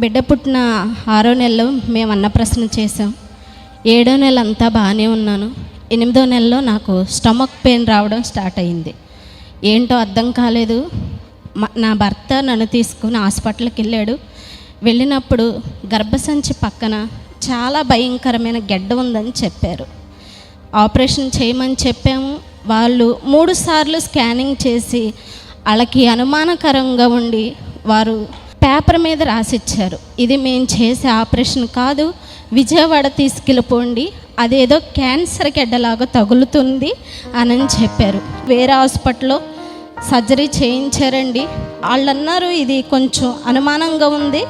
బిడ్డ పుట్టిన ఆరో నెలలో మేము అన్నప్రసన చేసాం ఏడో నెల అంతా బాగానే ఉన్నాను. ఎనిమిదో నెలలో నాకు స్టమక్ పెయిన్ రావడం స్టార్ట్ అయింది. ఏంటో అర్థం కాలేదు. నా భర్త నన్ను తీసుకుని హాస్పిటల్కి వెళ్ళాడు. వెళ్ళినప్పుడు గర్భసంచి పక్కన చాలా భయంకరమైన గెడ్డ ఉందని చెప్పారు. ఆపరేషన్ చేయమని చెప్పాము. వాళ్ళు మూడు సార్లు స్కానింగ్ చేసి వాళ్ళకి అనుమానకరంగా ఉండి వారు పేపర్ మీద రాసిచ్చారు. ఇది మేము చేసే ఆపరేషన్ కాదు. విజయవాడ తీసుకెళ్ళిపోండి. అదేదో క్యాన్సర్ గెడ్డలాగా తగులుతుంది అని చెప్పారు. వేరే హాస్పిటల్లో సర్జరీ చేయించారండి. వాళ్ళు అన్నారు ఇది కొంచెం అనుమానంగా ఉంది.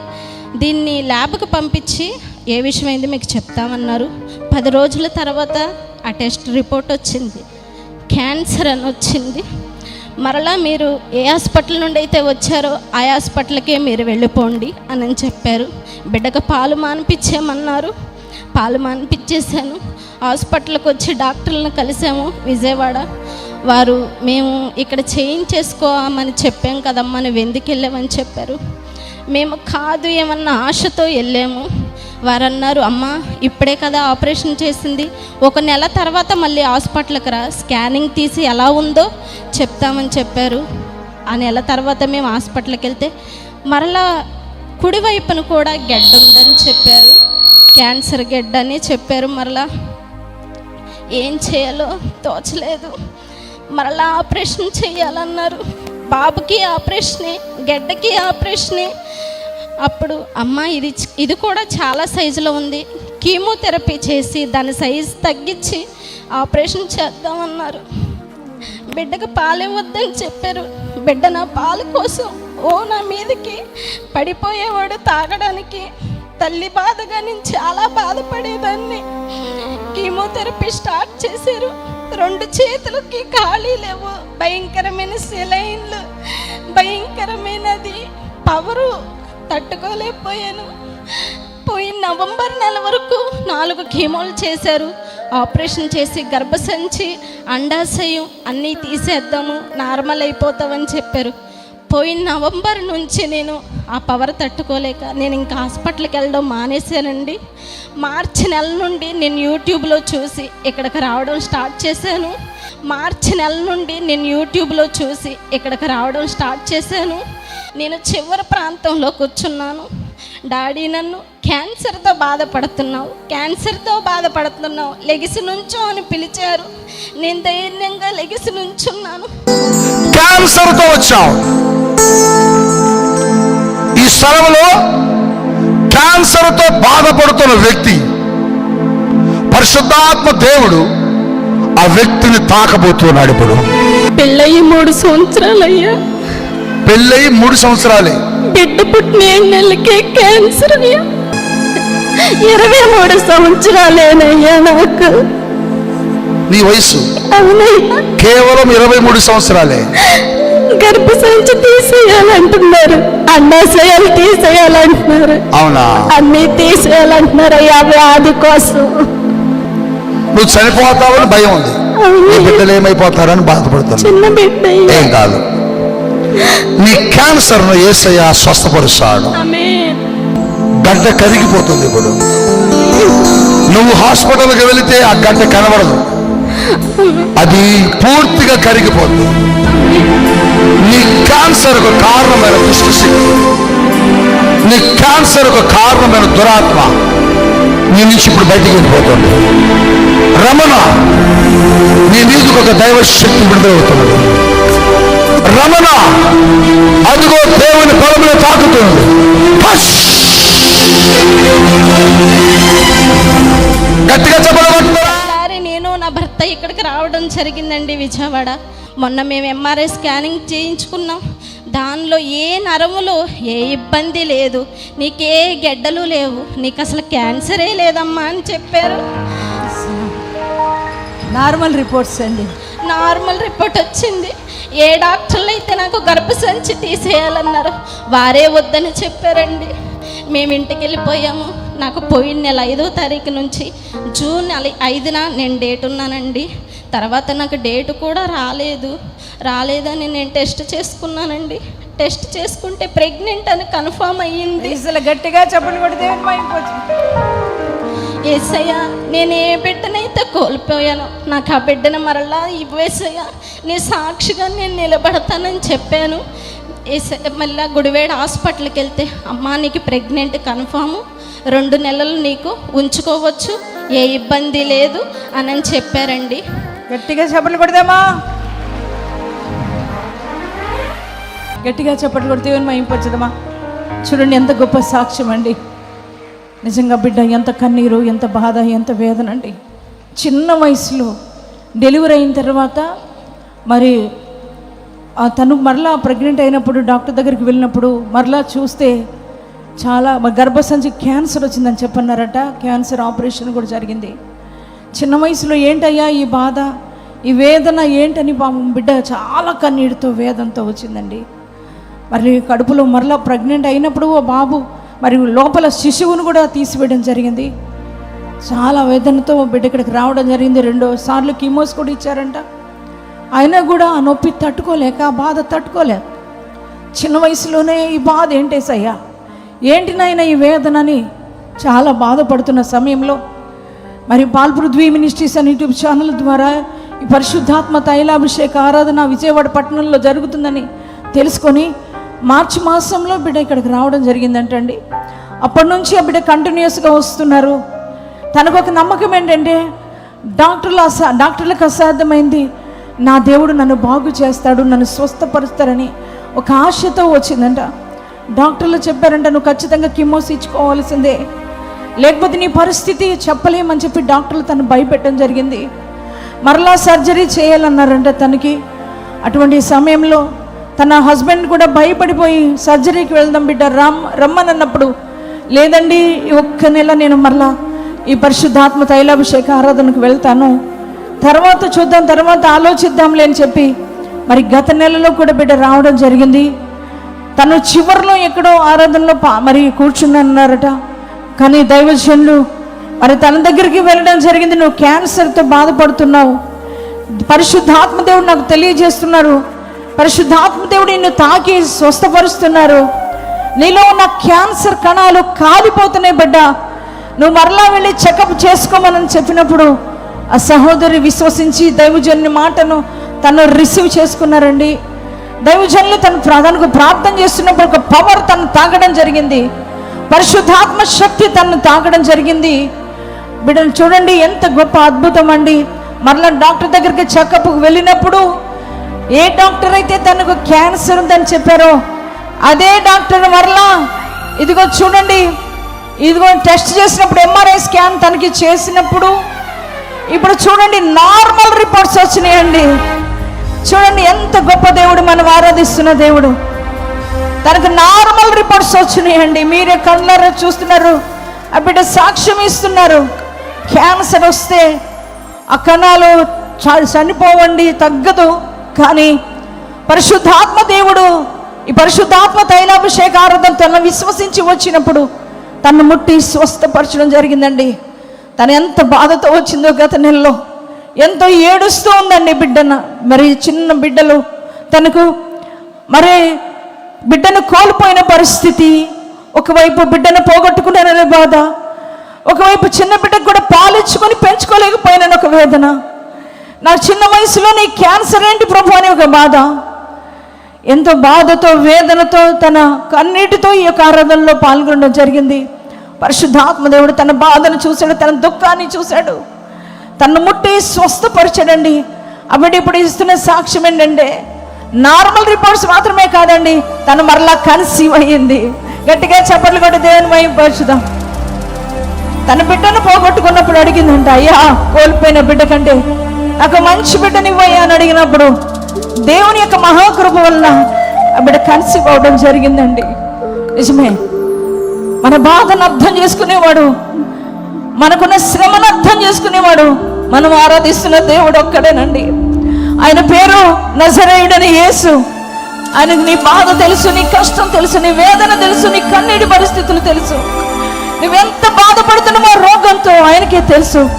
దీన్ని ల్యాబ్కి పంపించి ఏ విషయమైంది మీకు చెప్తామన్నారు. పది రోజుల తర్వాత ఆ టెస్ట్ రిపోర్ట్ వచ్చింది. క్యాన్సర్ అని వచ్చింది. మరలా మీరు ఏ హాస్పిటల్ నుండి అయితే వచ్చారో ఆ హాస్పిటల్కే మీరు వెళ్ళిపోండి అని అని చెప్పారు. బిడ్డకు పాలు మానిపించేమన్నారు పాలు మానిపించేశాను. హాస్పిటల్కి వచ్చి డాక్టర్లను కలిసాము విజయవాడ. వారు మేము ఇక్కడ చేయించేసుకోమని చెప్పాం కదమ్మా నువ్వు ఎందుకు వెళ్ళామని చెప్పారు. మేము కాదు ఏమన్నా ఆశతో వెళ్ళాము. వారు అన్నారు అమ్మ ఇప్పుడే కదా ఆపరేషన్ చేసింది. ఒక నెల తర్వాత మళ్ళీ హాస్పిటల్కి రా. స్కానింగ్ తీసి ఎలా ఉందో చెప్తామని చెప్పారు. ఆ నెల తర్వాత మేము హాస్పిటల్కి వెళ్తే మరలా కుడివైపున కూడా గెడ్డ ఉందని చెప్పారు. క్యాన్సర్ గెడ్డ అని చెప్పారు మరలా. ఏం చేయాలో తోచలేదు. మరలా ఆపరేషన్ చేయాలన్నారు. బాబుకి ఆపరేషనే గెడ్డకి ఆపరేషనే అప్పుడు అమ్మ ఇది ఇది కూడా చాలా సైజులో ఉంది. కీమోథెరపీ చేసి దాని సైజు తగ్గించి ఆపరేషన్ చేద్దామన్నారు. బిడ్డకు పాలివ్వద్దని చెప్పారు. బిడ్డ నా పాలు కోసం ఓ నా మీదకి పడిపోయేవాడు తాగడానికి. తల్లి బాధగా నేను చాలా బాధపడేదాన్ని. కీమోథెరపీ స్టార్ట్ చేశారు. రెండు చేతులకి ఖాళీ లేవు. భయంకరమైన సెలైన్లు భయంకరమైనది. పవరు తట్టుకోలేకపోయాను. పోయిన నవంబర్ నెల వరకు నాలుగు కీమోలు చేశారు. ఆపరేషన్ చేసి గర్భసంచి అండాశయం అన్నీ తీసేద్దాము నార్మల్ అయిపోతామని చెప్పారు. పోయిన నవంబర్ నుంచి నేను ఆ పవర్ తట్టుకోలేక నేను ఇంకా హాస్పిటల్కి వెళ్ళడం మానేశానండి. మార్చి నెల నుండి నేను యూట్యూబ్లో చూసి ఇక్కడికి రావడం స్టార్ట్ చేశాను. మార్చి నెల నుండి నేను యూట్యూబ్లో చూసి ఇక్కడికి రావడం స్టార్ట్ చేశాను. నేను చివరి ప్రాంతంలో కూర్చున్నాను. డాడీ నన్ను క్యాన్సర్తో బాధపడుతున్నావు క్యాన్సర్తో బాధపడుతున్నావు. లెగిసి నుంచో అని పిలిచారు. నేను ధైర్యంగా లెగిసి నుంచున్నాను. క్యాన్సర్తో వచ్చావు. ఈ స్థలంలో క్యాన్సర్తో బాధపడుతున్న వ్యక్తి పరిశుద్ధాత్మ దేవుడు ఆ వ్యక్తిని తాకబోతున్నాడు ఇప్పుడు. పెళ్ళయి మూడు సంవత్సరాలయ్యా. పెళ్ళయి మూడు సంవత్సరాలే. బిడ్డ పుట్టిన ఏడు నెలలకే క్యాన్సర్ ఇరవై మూడు సంవత్సరాలేనయ్యా నాకు. నీ వయసు కేవలం ఇరవై మూడు సంవత్సరాలే. గర్భసంచి తీసేయాలంటున్నారు. అండాశయాలు తీసేయాలంటున్నారు. అవునా? అన్నీ తీసేయాలంటున్నారు అయ్యా వ్యాధి కోసం. నువ్వు చనిపోతావని భయం ఉంది. నీ బిడ్డలు ఏమైపోతారని బాధపడుతున్నావు చిన్న బిడ్డ. ఏం కాదు. నీ క్యాన్సర్ను ఏసయ్య స్వస్థపరుస్తాడు. గడ్డ కరిగిపోతుంది ఇప్పుడు. నువ్వు హాస్పిటల్కి వెళితే ఆ గడ్డ కనబడదు. అది పూర్తిగా కరిగిపోతుంది. నీ క్యాన్సర్కు కారణమైన దుష్ట శక్తి నీ క్యాన్సర్కు కారణమైన దురాత్మ నీ నుంచి ఇప్పుడు బయటికి వెళ్ళిపోతుంది. రమణ నీ మీదకు ఒక దైవ శక్తి విడుదలవుతున్నది. రమణ అదిగో దేవుని పొలంలో తాకుతుంది! గట్టిగా ఒకసారి నేను నా భర్త ఇక్కడికి రావడం జరిగిందండి విజయవాడ. మొన్న మేము ఎంఆర్ఐ స్కానింగ్ చేయించుకున్నాం. దానిలో ఏ నరములు ఏ ఇబ్బంది లేదు. నీకే గెడ్డలు లేవు. నీకు అసలు క్యాన్సరే లేదమ్మా అని చెప్పారు. నార్మల్ రిపోర్ట్స్ అండి. నార్మల్ రిపోర్ట్ వచ్చింది. ఏ డాక్టర్లు అయితే నాకు గర్భసంచి తీసేయాలన్నారు వారే వద్దని చెప్పారండి. మేము ఇంటికి వెళ్ళిపోయాము. నాకు పోయిన నెల ఐదో తారీఖు నుంచి జూన్ ఐదున నేను డేట్ ఉన్నానండి. తర్వాత నాకు డేట్ కూడా రాలేదు. రాలేదని నేను టెస్ట్ చేసుకున్నానండి. టెస్ట్ చేసుకుంటే ప్రెగ్నెంట్ అని కన్ఫర్మ్ అయ్యింది. అసలు గట్టిగా చెప్పలు కొడితే ఏసయ్యా నేను ఏ బిడ్డనైతే కోల్పోయానో నాకు ఆ బిడ్డను మరలా ఇవ్వేసయ్యా. నీ సాక్షిగా నేను నిలబడతానని చెప్పాను. ఏసయ్య మళ్ళీ గుడివేడ హాస్పిటల్కి వెళ్తే అమ్మా నీకు ప్రెగ్నెంట్ కన్ఫాము. రెండు నెలలు నీకు ఉంచుకోవచ్చు. ఏ ఇబ్బంది లేదు అని అని చెప్పారండి. గట్టిగా చెప్పలు కొడదామా గట్టిగా చెప్పట్లు కొడితే అయిపోతుందమ్మా చూడండి ఎంత గొప్ప సాక్ష్యం అండి నిజంగా బిడ్డ ఎంత కన్నీరు ఎంత బాధ ఎంత వేదన అండి. చిన్న వయసులో డెలివరీ అయిన తర్వాత మరి తను మరలా ప్రెగ్నెంట్ అయినప్పుడు డాక్టర్ దగ్గరికి వెళ్ళినప్పుడు మరలా చూస్తే చాలా గర్భసంచి క్యాన్సర్ వచ్చిందని చెప్పన్నారట. క్యాన్సర్ ఆపరేషన్ కూడా జరిగింది. చిన్న వయసులో ఏంటయ్యా ఈ బాధ ఈ వేదన ఏంటని పాపం బిడ్డ చాలా కన్నీటితో వేదంతో వచ్చిందండి. మరి కడుపులో మరలా ప్రెగ్నెంట్ అయినప్పుడు ఓ బాబు మరియు లోపల శిశువును కూడా తీసివేయడం జరిగింది. చాలా వేదనతో బిడ్డ ఇక్కడికి రావడం జరిగింది. రెండు సార్లు కీమోస్ కూడా ఇచ్చారంట. అయినా కూడా ఆ నొప్పి తట్టుకోలేక ఆ బాధ తట్టుకోలే. చిన్న వయసులోనే ఈ బాధ ఏంటేసయ్యా ఏంటి నాయన ఈ వేదనని? చాలా బాధపడుతున్న సమయంలో. మరి బాల్పృథ్వీ మినిస్ట్రీస్ అని యూట్యూబ్ ఛానల్ ద్వారా ఈ పరిశుద్ధాత్మ తైలాభిషేక ఆరాధన విజయవాడ పట్టణంలో జరుగుతుందని తెలుసుకొని మార్చి మాసంలో బిడ్డ ఇక్కడికి రావడం జరిగిందంటండి. అప్పటి నుంచి ఆ బిడ్డ కంటిన్యూస్గా వస్తున్నారు. తనకు ఒక నమ్మకం ఏంటంటే డాక్టర్లు అసా డాక్టర్లకు అసాధ్యమైంది నా దేవుడు నన్ను బాగు చేస్తాడు నన్ను స్వస్థపరుస్తారని ఒక ఆశతో వచ్చిందంట. డాక్టర్లు చెప్పారంట నువ్వు ఖచ్చితంగా కిమోస్ ఇచ్చుకోవాల్సిందే. లేకపోతే నీ పరిస్థితి చెప్పలేమని చెప్పి డాక్టర్లు తను భయపెట్టడం జరిగింది. మరలా సర్జరీ చేయాలన్నారంట తనకి. అటువంటి సమయంలో తన హస్బెండ్ కూడా భయపడిపోయి సర్జరీకి వెళ్దాం బిడ్డ రమ్ రమ్మనన్నప్పుడు లేదండి ఈ ఒక్క నెల నేను మరలా ఈ పరిశుద్ధాత్మ తైలాభిషేక ఆరాధనకు వెళ్తాను. తర్వాత చూద్దాం తర్వాత ఆలోచిద్దాంలే అని చెప్పి మరి గత నెలలో కూడా బిడ్డ రావడం జరిగింది. తను చివరిలో ఎక్కడో ఆరాధనలో పా- మరి కూర్చున్నారట కానీ దైవజనులు మరి తన దగ్గరికి వెళ్ళడం జరిగింది నువ్వు క్యాన్సర్తో బాధపడుతున్నావు. పరిశుద్ధాత్మ దేవుడు నాకు తెలియజేస్తున్నారు పరిశుద్ధాత్మ దేవుడు నిన్ను తాకి స్వస్థపరుస్తున్నారు. నీలో ఉన్న క్యాన్సర్ కణాలు కాలిపోతున్నాయి బిడ్డ. నువ్వు మరలా వెళ్ళి చెకప్ చేసుకోమని చెప్పినప్పుడు ఆ సహోదరి విశ్వసించి దైవజనుని మాటను తను రిసీవ్ చేసుకున్నారండి. దైవజనులు తను తనకు ప్రార్థన చేస్తున్నప్పుడు ఒక పవర్ తను తాగడం జరిగింది. పరిశుద్ధాత్మ శక్తి తను తాగడం జరిగింది. బిడ్డలు చూడండి ఎంత గొప్ప అద్భుతం అండి. మరలా డాక్టర్ దగ్గరికి చెకప్కి వెళ్ళినప్పుడు ఏ డాక్టర్ అయితే తనకు క్యాన్సర్ ఉందని చెప్పారో అదే డాక్టర్ మరలా ఇదిగో చూడండి ఇదిగో టెస్ట్ చేసినప్పుడు ఎంఆర్ఐ స్కాన్ తనకి చేసినప్పుడు ఇప్పుడు చూడండి నార్మల్ రిపోర్ట్స్ వచ్చినాయండి. చూడండి ఎంత గొప్ప దేవుడు మనం ఆరాధిస్తున్న దేవుడు. తనకు నార్మల్ రిపోర్ట్స్ వచ్చినాయండి. మీరే కళ్ళారా చూస్తున్నారు? ఆ బిడ్డ సాక్ష్యం ఇస్తున్నారు. క్యాన్సర్ వస్తే ఆ కణాలు చ- చనిపోవండి తగ్గదు. కానీ పరిశుద్ధాత్మ దేవుడు ఈ పరిశుద్ధాత్మ తైలాభిషేక ఆరాధన తను విశ్వసించి వచ్చినప్పుడు తను ముట్టి స్వస్థపరచడం జరిగిందండి. తను ఎంత బాధతో వచ్చిందో గత నెలలో ఎంతో ఏడుస్తూ ఉందండి బిడ్డన. మరి చిన్న బిడ్డలు తనకు మరి బిడ్డను కోల్పోయిన పరిస్థితి ఒకవైపు బిడ్డను పోగొట్టుకున్నాననే బాధ ఒకవైపు చిన్న బిడ్డకు కూడా పాలిచ్చుకొని పెంచుకోలేకపోయినాను ఒక వేదన. నా చిన్న వయసులో నీ క్యాన్సర్ ఏంటి ప్రభు అనే ఒక బాధ. ఎంతో బాధతో వేదనతో తన కన్నీటితో ఈ యొక్క ఆరాధనలో పాల్గొనడం జరిగింది. పరిశుద్ధాత్మదేవుడు తన బాధను చూశాడు తన దుఃఖాన్ని చూశాడు. తను ముట్టి స్వస్థపరిచాడండి. అవిడి ఇప్పుడు ఇస్తున్న సాక్ష్యం ఏంటంటే నార్మల్ రిపోర్ట్స్ మాత్రమే కాదండి తను మరలా కన్సీవ్ అయ్యింది. గట్టిగా చెప్పలు కూడా దేవుని వైపు తన బిడ్డను పోగొట్టుకున్నప్పుడు అడిగిందంట అయ్యా కోల్పోయిన బిడ్డ కంటే నాకు మంచి బిడ్డనివ్వయ్యా అని అడిగినప్పుడు దేవుని యొక్క మహాకృప వల్ల ఆ బిడ్డ కన్సీవ్ అవడం జరిగిందండి. నిజమే. మన బాధను అర్థం చేసుకునేవాడు మనకున్న శ్రమను అర్థం చేసుకునేవాడు మనం ఆరాధిస్తున్న దేవుడు ఒక్కడేనండి. ఆయన పేరు నజరేయుడని యేసు. ఆయనకు నీ బాధ తెలుసు నీ కష్టం తెలుసు నీ వేదన తెలుసు నీ కన్నీటి పరిస్థితులు తెలుసు. నువ్వెంత బాధపడుతున్నావో రోగంతో ఆయనకే తెలుసు.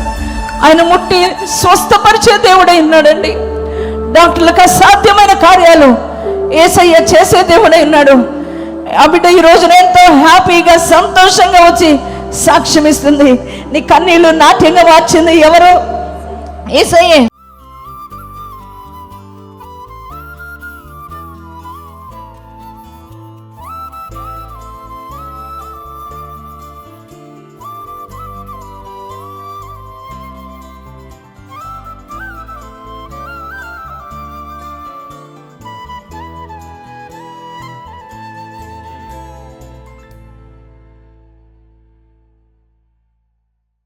ఆయన ముట్టి స్వస్థపరిచే దేవుడై ఉన్నాడండి. డాక్టర్లకు అసాధ్యమైన కార్యాలు ఏసయ్య చేసే దేవుడై ఉన్నాడు. ఆ బిడ్డ ఈ రోజున ఎంతో హ్యాపీగా సంతోషంగా వచ్చి సాక్ష్యం ఇస్తుంది నీ కన్నీళ్ళు నాట్యంగా మార్చింది ఎవరు? ఏసయ్యే.